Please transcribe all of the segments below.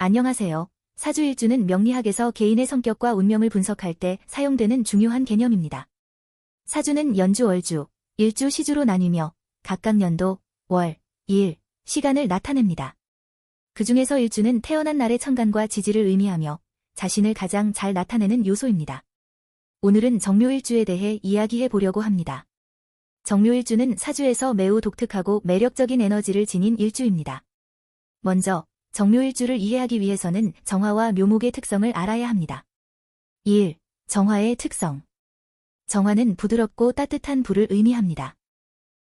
안녕하세요. 사주일주는 명리학에서 개인의 성격과 운명을 분석할 때 사용되는 중요한 개념입니다. 사주는 연주 월주, 일주 시주로 나뉘며 각각 연도, 월, 일, 시간을 나타냅니다. 그 중에서 일주는 태어난 날의 천간과 지지를 의미하며 자신을 가장 잘 나타내는 요소입니다. 오늘은 정묘일주에 대해 이야기해 보려고 합니다. 정묘일주는 사주에서 매우 독특하고 매력적인 에너지를 지닌 일주입니다. 먼저 정묘일주를 이해하기 위해서는 정화와 묘목의 특성을 알아야 합니다. 1. 정화의 특성 정화는 부드럽고 따뜻한 불을 의미합니다.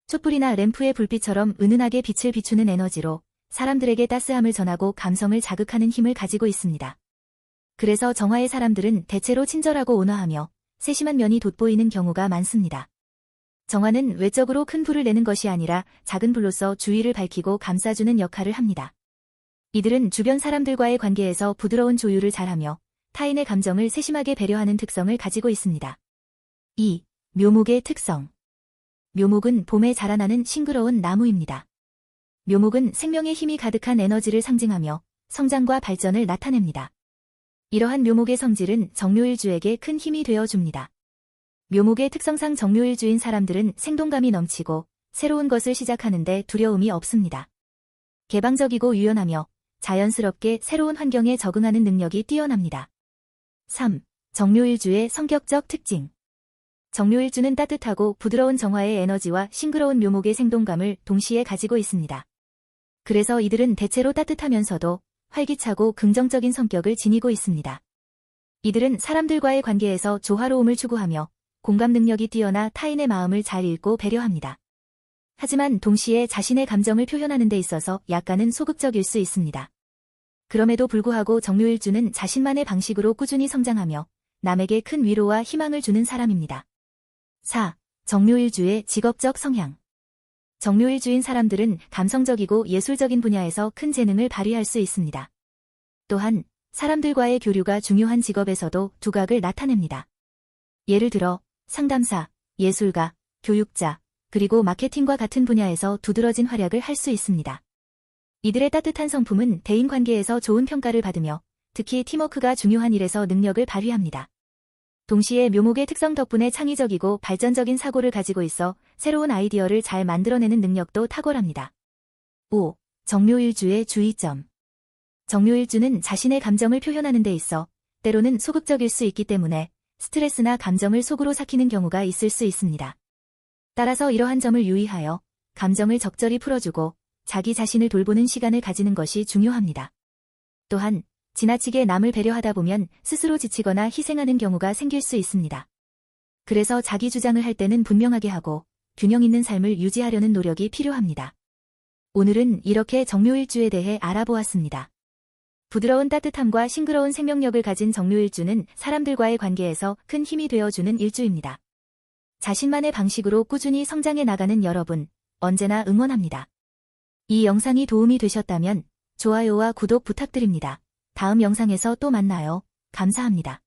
촛불이나 램프의 불빛처럼 은은하게 빛을 비추는 에너지로 사람들에게 따스함을 전하고 감성을 자극하는 힘을 가지고 있습니다. 그래서 정화의 사람들은 대체로 친절하고 온화하며 세심한 면이 돋보이는 경우가 많습니다. 정화는 외적으로 큰 불을 내는 것이 아니라 작은 불로서 주위를 밝히고 감싸주는 역할을 합니다. 이들은 주변 사람들과의 관계에서 부드러운 조율을 잘하며 타인의 감정을 세심하게 배려하는 특성을 가지고 있습니다. 2. 묘목의 특성 묘목은 봄에 자라나는 싱그러운 나무입니다. 묘목은 생명의 힘이 가득한 에너지를 상징하며 성장과 발전을 나타냅니다. 이러한 묘목의 성질은 정묘일주에게 큰 힘이 되어줍니다. 묘목의 특성상 정묘일주인 사람들은 생동감이 넘치고 새로운 것을 시작하는데 두려움이 없습니다. 개방적이고 유연하며 자연스럽게 새로운 환경에 적응하는 능력이 뛰어납니다. 3. 정묘일주의 성격적 특징 정묘일주는 따뜻하고 부드러운 정화의 에너지와 싱그러운 묘목의 생동감을 동시에 가지고 있습니다. 그래서 이들은 대체로 따뜻하면서도 활기차고 긍정적인 성격을 지니고 있습니다. 이들은 사람들과의 관계에서 조화로움을 추구하며 공감 능력이 뛰어나 타인의 마음을 잘 읽고 배려합니다. 하지만 동시에 자신의 감정을 표현하는 데 있어서 약간은 소극적일 수 있습니다. 그럼에도 불구하고 정묘일주는 자신만의 방식으로 꾸준히 성장하며 남에게 큰 위로와 희망을 주는 사람입니다. 4. 정묘일주의 직업적 성향 정묘일주인 사람들은 감성적이고 예술적인 분야에서 큰 재능을 발휘할 수 있습니다. 또한 사람들과의 교류가 중요한 직업에서도 두각을 나타냅니다. 예를 들어 상담사, 예술가, 교육자, 그리고 마케팅과 같은 분야에서 두드러진 활약을 할 수 있습니다. 이들의 따뜻한 성품은 대인관계에서 좋은 평가를 받으며 특히 팀워크가 중요한 일에서 능력을 발휘합니다. 동시에 묘목의 특성 덕분에 창의적이고 발전적인 사고를 가지고 있어 새로운 아이디어를 잘 만들어내는 능력도 탁월합니다. 5. 정묘일주의 주의점 정묘일주는 자신의 감정을 표현하는 데 있어 때로는 소극적일 수 있기 때문에 스트레스나 감정을 속으로 삭히는 경우가 있을 수 있습니다. 따라서 이러한 점을 유의하여 감정을 적절히 풀어주고 자기 자신을 돌보는 시간을 가지는 것이 중요합니다. 또한 지나치게 남을 배려하다 보면 스스로 지치거나 희생하는 경우가 생길 수 있습니다. 그래서 자기 주장을 할 때는 분명하게 하고 균형 있는 삶을 유지하려는 노력이 필요합니다. 오늘은 이렇게 정묘일주에 대해 알아보았습니다. 부드러운 따뜻함과 싱그러운 생명력을 가진 정묘일주는 사람들과의 관계에서 큰 힘이 되어주는 일주입니다. 자신만의 방식으로 꾸준히 성장해 나가는 여러분, 언제나 응원합니다. 이 영상이 도움이 되셨다면 좋아요와 구독 부탁드립니다. 다음 영상에서 또 만나요. 감사합니다.